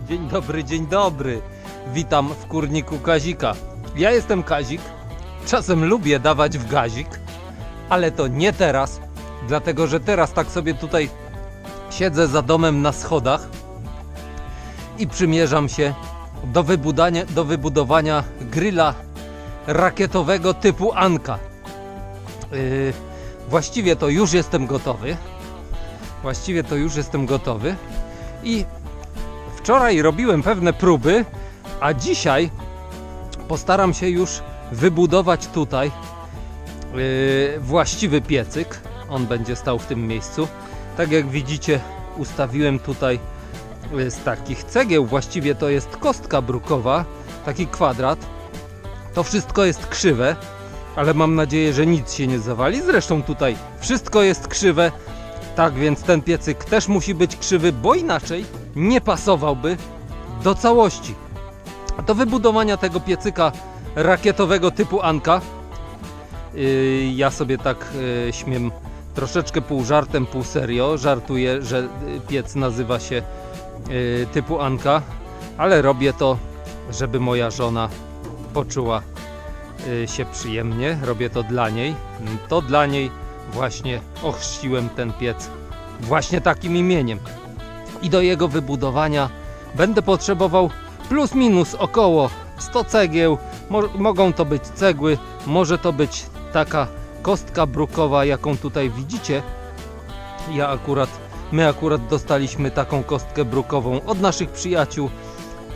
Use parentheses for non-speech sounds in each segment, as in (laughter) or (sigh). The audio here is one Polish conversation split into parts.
Dzień dobry, dzień dobry. Witam w kurniku Kazika. Ja jestem Kazik. Czasem lubię dawać w gazik, ale to nie teraz, dlatego że teraz tak sobie tutaj siedzę za domem na schodach i przymierzam się do, do wybudowania grilla rakietowego typu Anka. Yy, właściwie to już jestem gotowy. Właściwie to już jestem gotowy. I wczoraj robiłem pewne próby, a dzisiaj postaram się już wybudować tutaj yy, właściwy piecyk. On będzie stał w tym miejscu. Tak jak widzicie, ustawiłem tutaj yy, z takich cegieł. Właściwie to jest kostka brukowa, taki kwadrat. To wszystko jest krzywe, ale mam nadzieję, że nic się nie zawali. Zresztą tutaj wszystko jest krzywe. Tak więc ten piecyk też musi być krzywy, bo inaczej nie pasowałby do całości. Do wybudowania tego piecyka rakietowego typu Anka yy, ja sobie tak yy, śmiem troszeczkę pół żartem, pół serio. Żartuję, że yy, piec nazywa się typu Anka, ale robię to, żeby moja żona poczuła się przyjemnie. Robię to dla niej. To dla niej właśnie ochrzciłem ten piec właśnie takim imieniem. I do jego wybudowania będę potrzebował plus minus około 100 cegieł. Mo mogą to być cegły, może to być taka kostka brukowa, jaką tutaj widzicie. Ja akurat, my akurat dostaliśmy taką kostkę brukową od naszych przyjaciół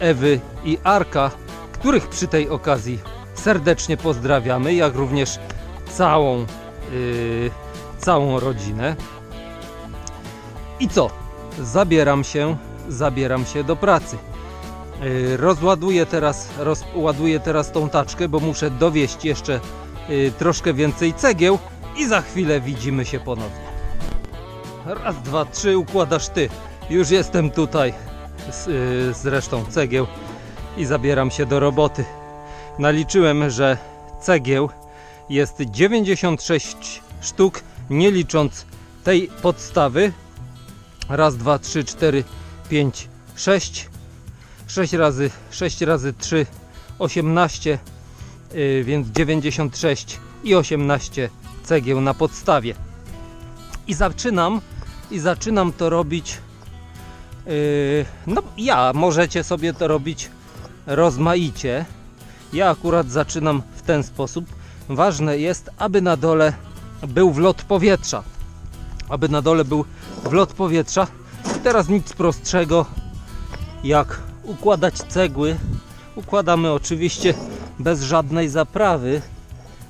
Ewy i Arka, których przy tej okazji serdecznie pozdrawiamy, jak również całą, yy, całą rodzinę. I co? Zabieram się, zabieram się do pracy. Yy, Rozładuję teraz, rozładuję teraz tą taczkę, bo muszę dowieść jeszcze yy, troszkę więcej cegieł i za chwilę widzimy się ponownie. Raz, dwa, trzy, układasz ty. Już jestem tutaj z, yy, z resztą cegieł i zabieram się do roboty. Naliczyłem, że cegieł jest 96 sztuk, nie licząc tej podstawy. Raz, dwa, trzy, cztery, pięć, sześć. 6 razy 6 razy 3 18 yy, więc 96 i 18 cegieł na podstawie i zaczynam i zaczynam to robić yy, no ja możecie sobie to robić rozmaicie ja akurat zaczynam w ten sposób ważne jest aby na dole był wlot powietrza aby na dole był wlot powietrza teraz nic prostszego jak układać cegły. Układamy oczywiście bez żadnej zaprawy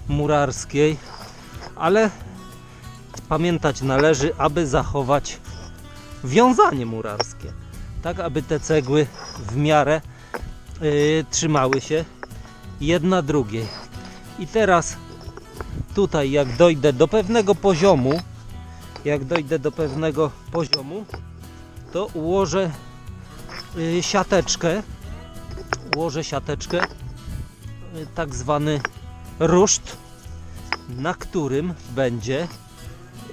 murarskiej, ale pamiętać należy, aby zachować wiązanie murarskie, tak aby te cegły w miarę yy, trzymały się jedna drugiej. I teraz tutaj jak dojdę do pewnego poziomu, jak dojdę do pewnego poziomu, to ułożę y, siateczkę. Ułożę siateczkę y, tak zwany ruszt na którym będzie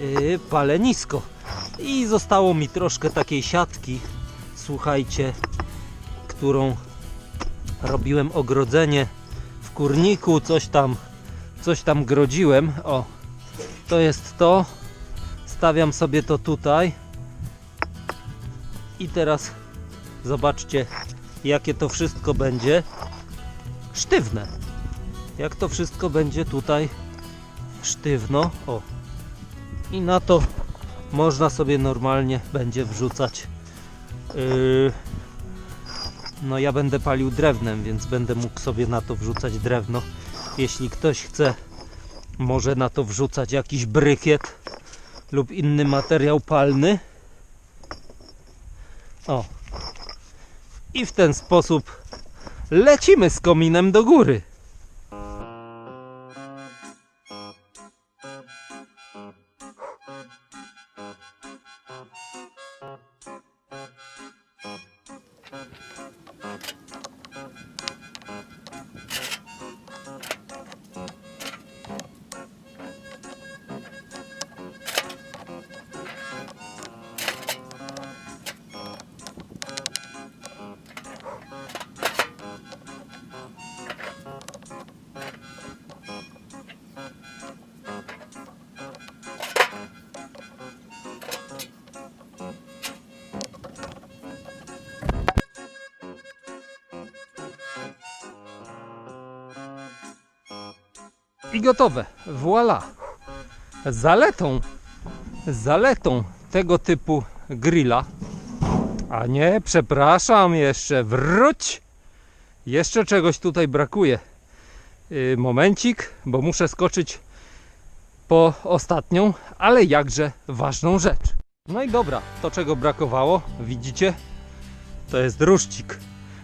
y, palenisko. I zostało mi troszkę takiej siatki słuchajcie którą robiłem ogrodzenie w kurniku coś tam coś tam grodziłem. O to jest to. Stawiam sobie to tutaj. I teraz zobaczcie jakie to wszystko będzie sztywne. Jak to wszystko będzie tutaj sztywno. O. I na to można sobie normalnie będzie wrzucać yy, no ja będę palił drewnem więc będę mógł sobie na to wrzucać drewno jeśli ktoś chce może na to wrzucać jakiś brykiet lub inny materiał palny o. I w ten sposób lecimy z kominem do góry. I gotowe. Voila. Zaletą, zaletą tego typu grilla. A nie, przepraszam, jeszcze wróć. Jeszcze czegoś tutaj brakuje. Yy, momencik, bo muszę skoczyć po ostatnią, ale jakże ważną rzecz. No i dobra, to czego brakowało, widzicie? To jest ruszcik.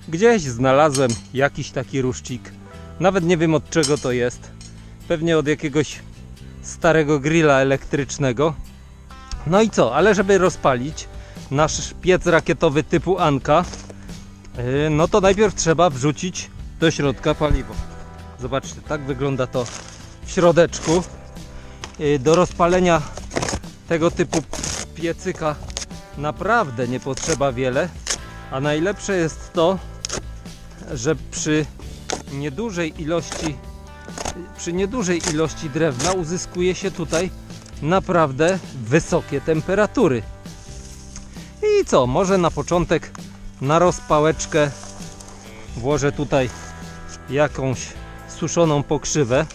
Gdzieś znalazłem jakiś taki ruszcik. Nawet nie wiem od czego to jest. Pewnie od jakiegoś starego grilla elektrycznego. No i co, ale żeby rozpalić nasz piec rakietowy typu Anka, yy, no to najpierw trzeba wrzucić do środka paliwo. Zobaczcie, tak wygląda to w środeczku. Yy, Do rozpalenia tego typu piecyka naprawdę nie potrzeba wiele, a najlepsze jest to, że przy niedużej ilości przy niedużej ilości drewna uzyskuje się tutaj naprawdę wysokie temperatury. I co, może na początek na rozpałeczkę włożę tutaj jakąś suszoną pokrzywę,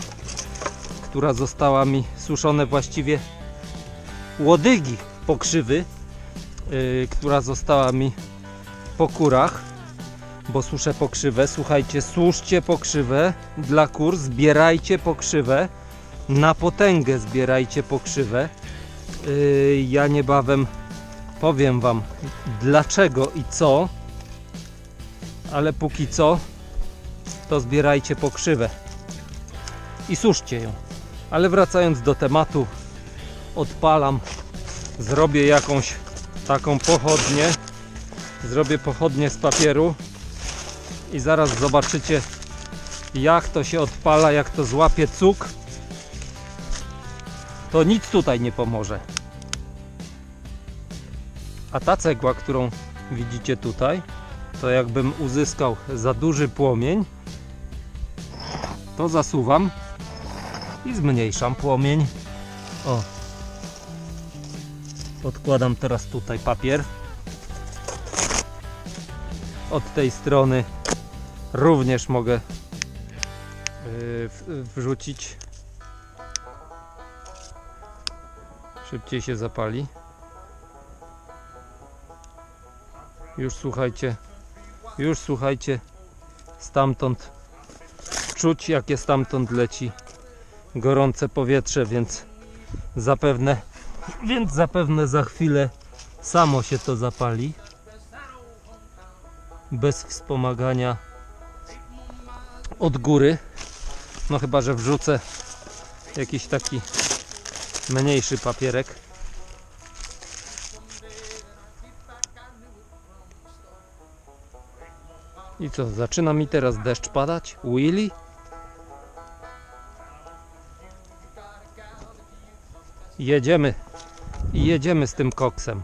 która została mi suszone właściwie łodygi pokrzywy, yy, która została mi po kurach, bo suszę pokrzywę. Słuchajcie, suszcie pokrzywę dla kur, zbierajcie pokrzywę, na potęgę zbierajcie pokrzywę. Yy, ja niebawem powiem Wam dlaczego i co, ale póki co to zbierajcie pokrzywę i suszcie ją. Ale wracając do tematu, odpalam, zrobię jakąś taką pochodnię, zrobię pochodnię z papieru i zaraz zobaczycie jak to się odpala, jak to złapie cuk. To nic tutaj nie pomoże. A ta cegła, którą widzicie tutaj to jakbym uzyskał za duży płomień to zasuwam i zmniejszam płomień. O. Odkładam teraz tutaj papier. Od tej strony również mogę w- wrzucić. Szybciej się zapali. Już słuchajcie już słuchajcie. Stamtąd czuć jakie stamtąd leci gorące powietrze więc zapewne więc zapewne za chwilę samo się to zapali. Bez wspomagania od góry. No chyba, że wrzucę jakiś taki mniejszy papierek. I co, zaczyna mi teraz deszcz padać? Willy? Jedziemy. I jedziemy z tym koksem.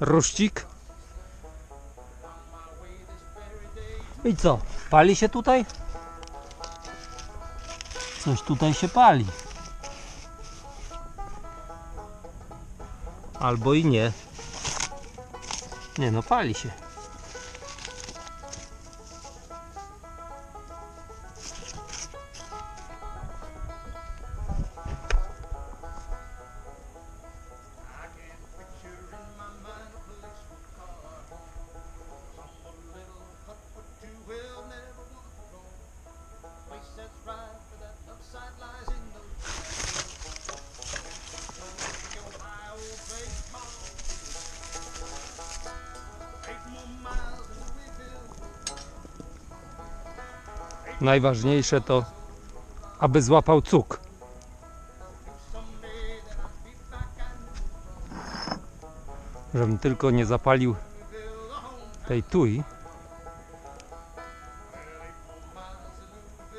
Ruszcik. I co? Pali się tutaj? Coś tutaj się pali. Albo i nie. Nie no, pali się. Najważniejsze to, aby złapał cuk. Żebym tylko nie zapalił tej tuj,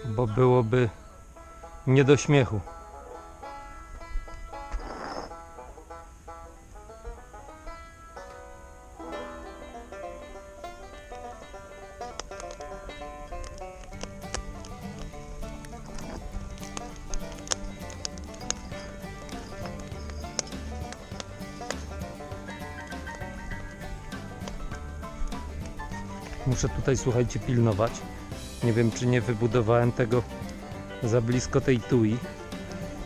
bo byłoby nie do śmiechu. Muszę tutaj, słuchajcie, pilnować. Nie wiem, czy nie wybudowałem tego za blisko tej tui.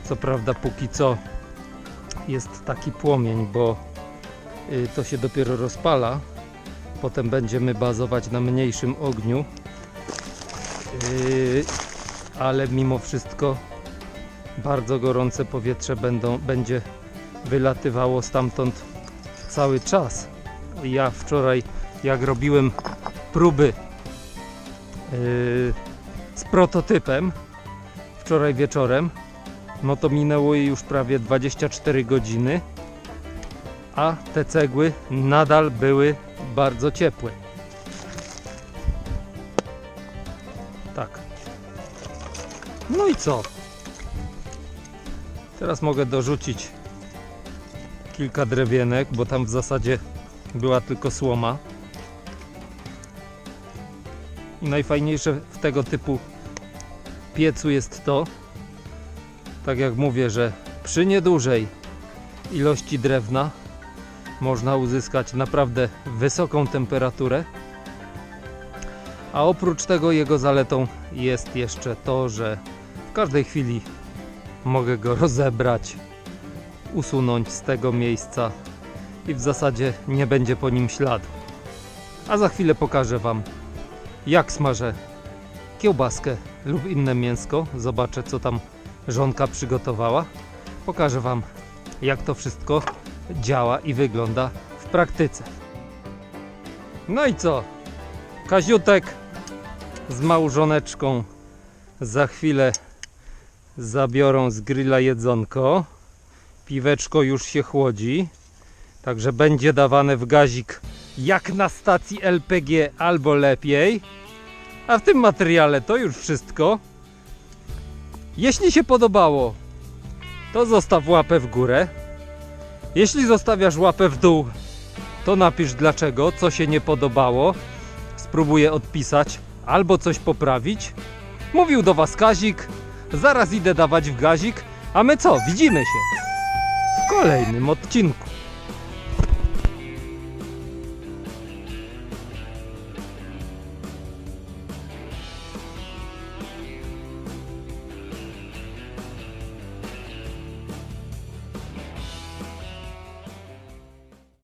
Co prawda, póki co jest taki płomień, bo y, to się dopiero rozpala. Potem będziemy bazować na mniejszym ogniu. Yy, ale mimo wszystko bardzo gorące powietrze będą, będzie wylatywało stamtąd cały czas. Ja wczoraj, jak robiłem próby yy, z prototypem, wczoraj wieczorem, no to minęło jej już prawie 24 godziny, a te cegły nadal były bardzo ciepłe. Tak. No i co? Teraz mogę dorzucić kilka drewienek, bo tam w zasadzie była tylko słoma. I najfajniejsze w tego typu piecu jest to, tak jak mówię, że przy niedużej ilości drewna można uzyskać naprawdę wysoką temperaturę. A oprócz tego jego zaletą jest jeszcze to, że w każdej chwili mogę go (laughs) rozebrać, usunąć z tego miejsca i w zasadzie nie będzie po nim śladu. A za chwilę pokażę Wam, jak smażę kiełbaskę lub inne mięsko. Zobaczę, co tam żonka przygotowała. Pokażę Wam, jak to wszystko działa i wygląda w praktyce. No i co? Kaziutek z małżoneczką za chwilę zabiorą z grilla jedzonko. Piweczko już się chłodzi, także będzie dawane w gazik jak na stacji LPG albo lepiej. A w tym materiale to już wszystko. Jeśli się podobało, to zostaw łapę w górę. Jeśli zostawiasz łapę w dół, to napisz dlaczego, co się nie podobało. Spróbuję odpisać albo coś poprawić. Mówił do Was Kazik. Zaraz idę dawać w gazik. A my co? Widzimy się w kolejnym odcinku.